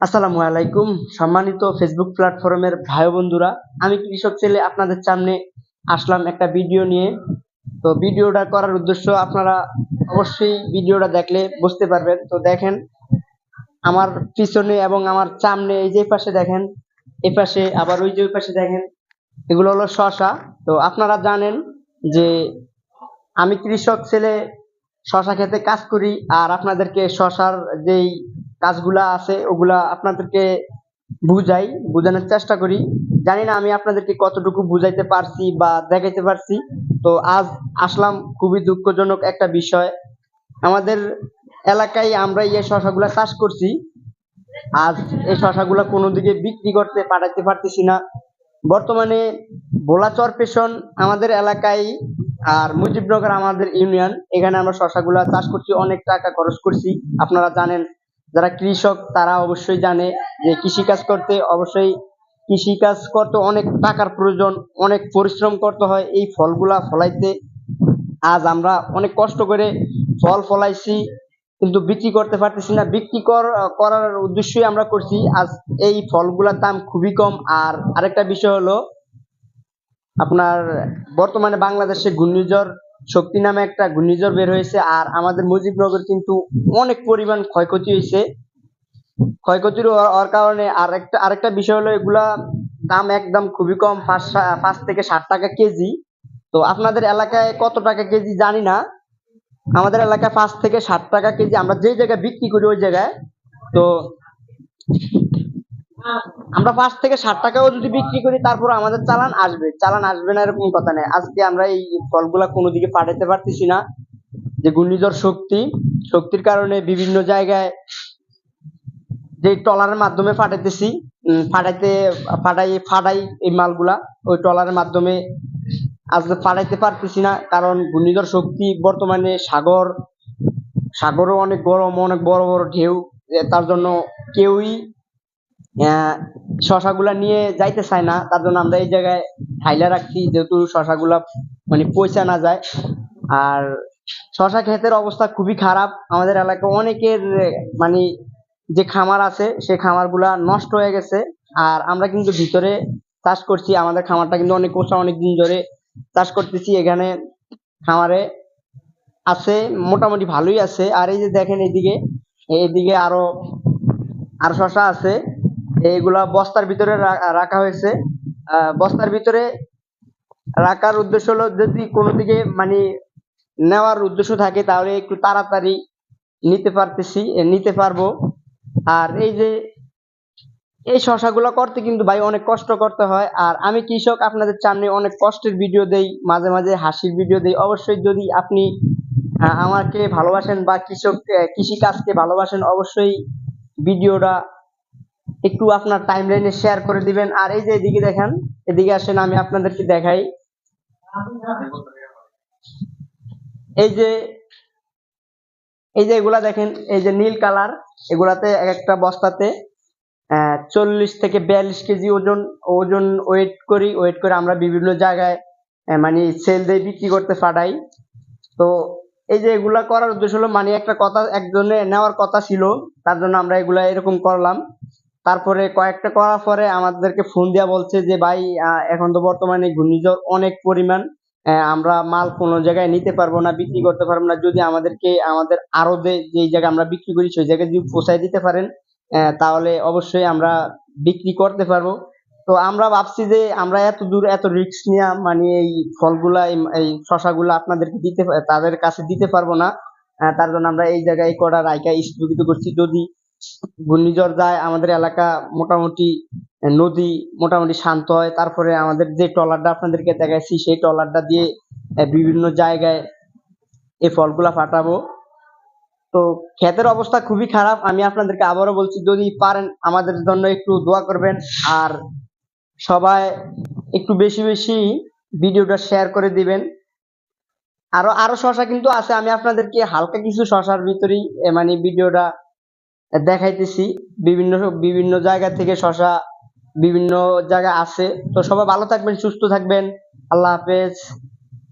আসসালামু আলাইকুম। সম্মানিত ফেসবুক প্ল্যাটফর্মের ভাই বন্ধুরা, আমি কৃষক ছেলে আপনাদের সামনে আসলাম একটা ভিডিও নিয়ে। তো ভিডিওটা করার উদ্দেশ্য আপনারা অবশ্যই ভিডিওটা দেখলে বুঝতে পারবেন। তো দেখেন, আমার পিছনে এবং আমার সামনে এই যে পাশে দেখেন এই পাশে আবার ওই যে ওই পাশে দেখেন, এগুলো হলো শশা। তো আপনারা জানেন যে আমি কৃষক ছেলে শশা খেতে কাজ করি, আর আপনাদেরকে শশার যেই কাজগুলা আছে, ওগুলা আপনাদেরকে বুঝাই, বোঝানোর চেষ্টা করি। জানি না আমি আপনাদেরকে কতটুকু বুঝাইতে পারছি বা দেখাইতে পারছি। তো আজ আসলাম খুবই দুঃখজনক একটা বিষয়। আমাদের এলাকায় আমরা এই শশাগুলা চাষ করছি। আজ এই শশাগুলা কোনো দিকে বিক্রি করতে, পাঠাইতে পারতেছি না। বর্তমানে ভোলা পেশন আমাদের এলাকায় আর মুজিবনগর আমাদের ইউনিয়ন। এখানে আমরা শশাগুলা চাষ করছি, অনেক টাকা খরচ করছি। আপনারা জানেন যারা কৃষক, তারা অবশ্যই জানে যে কৃষিকাজ করতে অবশ্যই কৃষিকাজ করতে অনেক টাকার প্রয়োজন, অনেক পরিশ্রম করতে হয়। এই ফলগুলা ফলাইতে আজ আমরা অনেক কষ্ট করে ফল ফলাইছি, কিন্তু বিক্রি করতে পারতেছি না। বিক্রি কর- করার উদ্দেশ্যই আমরা করছি, আজ এই ফলগুলার দাম খুবই কম। আর আরেকটা বিষয় হলো, আপনার বর্তমানে বাংলাদেশে ঘূর্ণিঝড় শক্তি নামে একটা ঘূর্ণিঝড় বের হয়েছে আর আমাদের মুজিবনগর কিন্তু অনেক পরিমাণ ক্ষয়ক্ষতি হয়েছে। ক্ষয়ক্ষতির হওয়ার কারণে আরেকটা আরেকটা বিষয় হলো এগুলা দাম একদম খুবই কম, পাঁচ পাঁচ থেকে ষাট টাকা কেজি। তো আপনাদের এলাকায় কত টাকা কেজি জানি না। আমাদের এলাকায় পাঁচ থেকে ষাট টাকা কেজি। আমরা যেই জায়গায় বিক্রি করি ওই জায়গায়। তো আমরা পাঁচ থেকে ষাট টাকাও যদি বিক্রি করি, তারপর আমাদের চালান আসবে। চালান আসবে না, এরকম কথা নেই। আজকে আমরা এই ফলগুলা কোনো দিকে পাঠাতে পারতেছি না। যে ঘূর্ণিঝড় শক্তি, শক্তির কারণে বিভিন্ন জায়গায় যে ট্রলারের মাধ্যমে পাঠাইতেছি ফাটাইতে ফাটাই ফাটাই এই মালগুলা, ওই ট্রলারের মাধ্যমে আজকে ফাটাইতে পারতেছি না। কারণ ঘূর্ণিঝড় শক্তি বর্তমানে সাগর, সাগরও অনেক গরম, অনেক বড় বড় ঢেউ তার জন্য কেউই শশাগুলা নিয়ে যাইতে চায় না, তার জন্য আমরা এই জায়গায় ঠাইলা রাখছি, যেহেতু শশাগুলা মানে পয়সা না যায়। আর শশা ক্ষেতের অবস্থা খুবই খারাপ। আমাদের এলাকায় অনেকের মানে যে খামার আছে সেই খামারগুলা নষ্ট হয়ে গেছে। আর আমরা কিন্তু ভিতরে চাষ করছি, আমাদের খামারটা কিন্তু অনেক উঁচা, অনেক দিন ধরে চাষ করতেছি। এখানে খামারে আছে, মোটামুটি ভালোই আছে। আর এই যে দেখেন এদিকে এদিকে আরও, আর শশা আছে। এইগুলা বস্তার ভিতরে রাখা হয়েছে। বস্তার ভিতরে রাখার উদ্দেশ্য হলো যদি কোনো দিকে মানে নেওয়ার উদ্দেশ্য থাকে, তাহলে একটু তাড়াতাড়ি নিতে পারতেছি নিতে পারব। আর এই যে, এই শশাগুলো করতে কিন্তু ভাই অনেক কষ্ট করতে হয়। আর আমি কৃষক, আপনাদের সামনে অনেক কষ্টের ভিডিও দেই, মাঝে মাঝে হাসির ভিডিও দেই। অবশ্যই যদি আপনি আমাকে ভালোবাসেন বা কৃষক কৃষিকাজকে ভালোবাসেন, অবশ্যই ভিডিওটা একটু আপনার টাইম লাইনে শেয়ার করে দিবেন। আর এই যে এদিকে দেখেন, এদিকে আসেন, আমি আপনাদেরকে দেখাই। এই যে এই যে এগুলা দেখেন, এই যে নীল কালার, এগুলাতে এক একটা বস্তাতে চল্লিশ থেকে বিয়াল্লিশ কেজি ওজন ওজন ওয়েট করি ওয়েট করে আমরা বিভিন্ন জায়গায় মানে সেল দিয়ে বিক্রি করতে পাঠাই। তো এই যে এগুলা করার উদ্দেশ্য হলো মানে একটা কথা একজনে নেওয়ার কথা ছিল, তার জন্য আমরা এগুলা এরকম করলাম। তারপরে কয়েকটা করার পরে আমাদেরকে ফোন দিয়া বলছে যে, ভাই এখন তো বর্তমানে ঘূর্ণিঝড় অনেক পরিমাণ আমরা মাল কোনো জায়গায় নিতে পারব না, বিক্রি করতে পারব না। যদি আমাদেরকে, আমাদের আরও যে জায়গায় আমরা বিক্রি করি, সেই জায়গায় যদি পৌঁছায় দিতে পারেন তাহলে অবশ্যই আমরা বিক্রি করতে পারব। তো আমরা ভাবছি যে, আমরা এত দূর এত রিস্ক নিয়ে মানে এই ফলগুলা, এই- শশাগুলা আপনাদেরকে দিতে, তাদের কাছে দিতে পারব না। তার জন্য আমরা এই জায়গায় কটা রায়কা স্থগিত করছি। যদি ঘূর্ণিঝড় যায়, আমাদের এলাকা মোটামুটি নদী মোটামুটি শান্ত হয়। তারপরে আমাদের যে ট্রলারটা আপনাদেরকে দেখাইছি, সেই ট্রলারটা দিয়ে বিভিন্ন জায়গায় এই ফলগুলা পাঠাবো তো ক্ষেতের অবস্থা খুবই খারাপ। আমি আপনাদেরকে আবারও বলছি, যদি পারেন আমাদের জন্য একটু দোয়া করবেন। আর সবাই একটু বেশি বেশি ভিডিওটা শেয়ার করে দিবেন। আরও আরও শশা কিন্তু আছে। আমি আপনাদেরকে হালকা কিছু শশার ভিতরেই মানে ভিডিওটা দেখাইতেছি। বিভিন্ন বিভিন্ন জায়গা থেকে শশা বিভিন্ন জায়গা আছে। তো সবাই ভালো থাকবেন, সুস্থ থাকবেন। আল্লাহ হাফেজ।